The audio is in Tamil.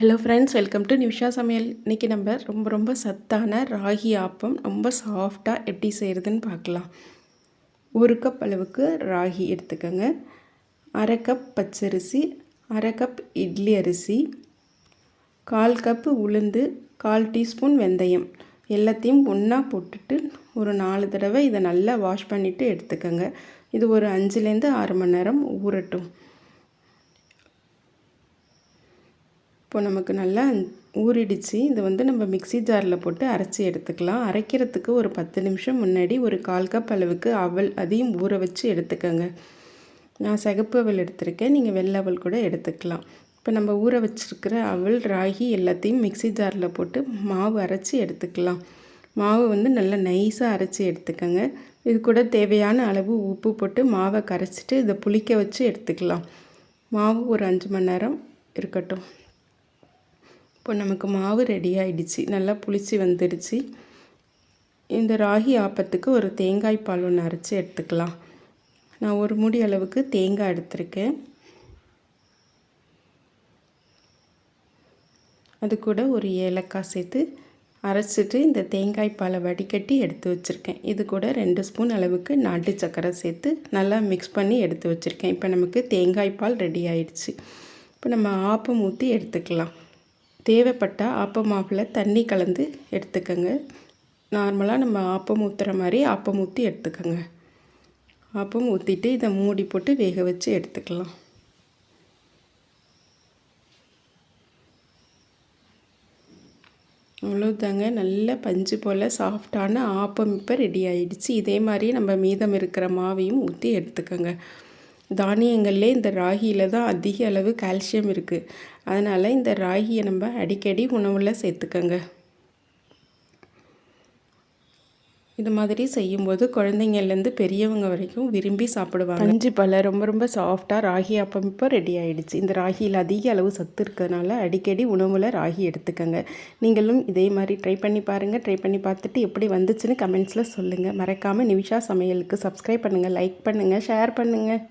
Hello friends welcome to Nimisha சமையல் இன்றைக்கி நம்ம ரொம்ப ரொம்ப சத்தான ராகி ஆப்பம் ரொம்ப சாஃப்டாக எப்படி செய்கிறதுன்னு பார்க்கலாம். ஒரு கப் அளவுக்கு ராகி எடுத்துக்கோங்க. அரை கப் பச்சரிசி அரை கப் இட்லி அரிசி கால் கப்பு உளுந்து கால் டீஸ்பூன் வெந்தயம். எல்லாத்தையும் ஒன்றா போட்டுட்டு ஒரு நாலு தடவை இதை நல்லா வாஷ் பண்ணிவிட்டு எடுத்துக்கோங்க. இது ஒரு அஞ்சுலேருந்து ஆறு மணி நேரம் ஊறட்டும். இப்போ நமக்கு நல்லா ஊறிடுச்சு. இதை வந்து நம்ம மிக்சி ஜாரில் போட்டு அரைச்சி எடுத்துக்கலாம். அரைக்கிறதுக்கு ஒரு பத்து நிமிஷம் முன்னாடி ஒரு கால் கப் அளவுக்கு அவல் அதையும் ஊற வச்சு எடுத்துக்கோங்க. நான் சிகப்பு அவல் எடுத்திருக்கேன். நீங்கள் வெள்ளை அவல் கூட எடுத்துக்கலாம். இப்போ நம்ம ஊற வச்சுருக்கிற அவல் ராகி எல்லாத்தையும் மிக்சி ஜாரில் போட்டு மாவு அரைச்சி எடுத்துக்கலாம். மாவு வந்து நல்லா நைஸாக அரைச்சி எடுத்துக்கோங்க. இது கூட தேவையான அளவு உப்பு போட்டு மாவை கரைச்சிட்டு இதை புளிக்க வச்சு எடுத்துக்கலாம். மாவு ஒரு அஞ்சு மணி நேரம் இருக்கட்டும். இப்போ நமக்கு மாவு ரெடி ஆகிடுச்சு நல்லா புளிச்சு வந்துடுச்சு. இந்த ராகி ஆப்பத்துக்கு ஒரு தேங்காய் பால் ஒன்று அரைச்சி எடுத்துக்கலாம். நான் ஒரு மூடி அளவுக்கு தேங்காய் எடுத்திருக்கேன். அது கூட ஒரு ஏலக்காய் சேர்த்து அரைச்சிட்டு இந்த தேங்காய் பாலை வடிகட்டி எடுத்து வச்சுருக்கேன். இது கூட ரெண்டு ஸ்பூன் அளவுக்கு நாட்டு சக்கரை சேர்த்து நல்லா மிக்ஸ் பண்ணி எடுத்து வச்சுருக்கேன். இப்போ நமக்கு தேங்காய் பால் ரெடி ஆயிடுச்சு. இப்போ நம்ம ஆப்பம் ஊற்றி எடுத்துக்கலாம். தேவைப்பட்டால் ஆப்ப மாவில் தண்ணி கலந்து எடுத்துக்கோங்க. நார்மலாக நம்ம ஆப்பம் ஊற்றுற மாதிரி ஆப்பம் ஊற்றி எடுத்துக்கோங்க. ஆப்பம் ஊற்றிட்டு இதை மூடி போட்டு வேக வச்சு எடுத்துக்கலாம். அவ்வளோதாங்க நல்ல பஞ்சு போல் சாஃப்டான ஆப்பம் இப்போ ரெடி ஆகிடுச்சு இதே மாதிரி நம்ம மீதம் இருக்கிற மாவையும் ஊற்றி எடுத்துக்கோங்க. தானியங்கள்லேயே இந்த ராகியில் தான் அதிக அளவு கால்சியம் இருக்குது அதனால் இந்த ராகியை நம்ம அடிக்கடி உணவில் சேர்த்துக்கோங்க. இது மாதிரி செய்யும்போது குழந்தைங்கள்லேருந்து பெரியவங்க வரைக்கும் விரும்பி சாப்பிடுவாங்க. அஞ்சு பல ரொம்ப ரொம்ப சாஃப்டாக ராகி அப்பம் இப்போ ரெடி ஆகிடுச்சு இந்த ராகியில் அதிக அளவு சத்து இருக்கிறதுனால அடிக்கடி உணவில் ராகி எடுத்துக்கோங்க. நீங்களும் இதே மாதிரி ட்ரை பண்ணி பாருங்கள் ட்ரை பண்ணி பார்த்துட்டு எப்படி வந்துச்சுன்னு கமெண்ட்ஸில் சொல்லுங்கள் மறக்காமல் நிமிஷா சமையலுக்கு சப்ஸ்கிரைப் பண்ணுங்கள் லைக் பண்ணுங்கள் ஷேர் பண்ணுங்கள்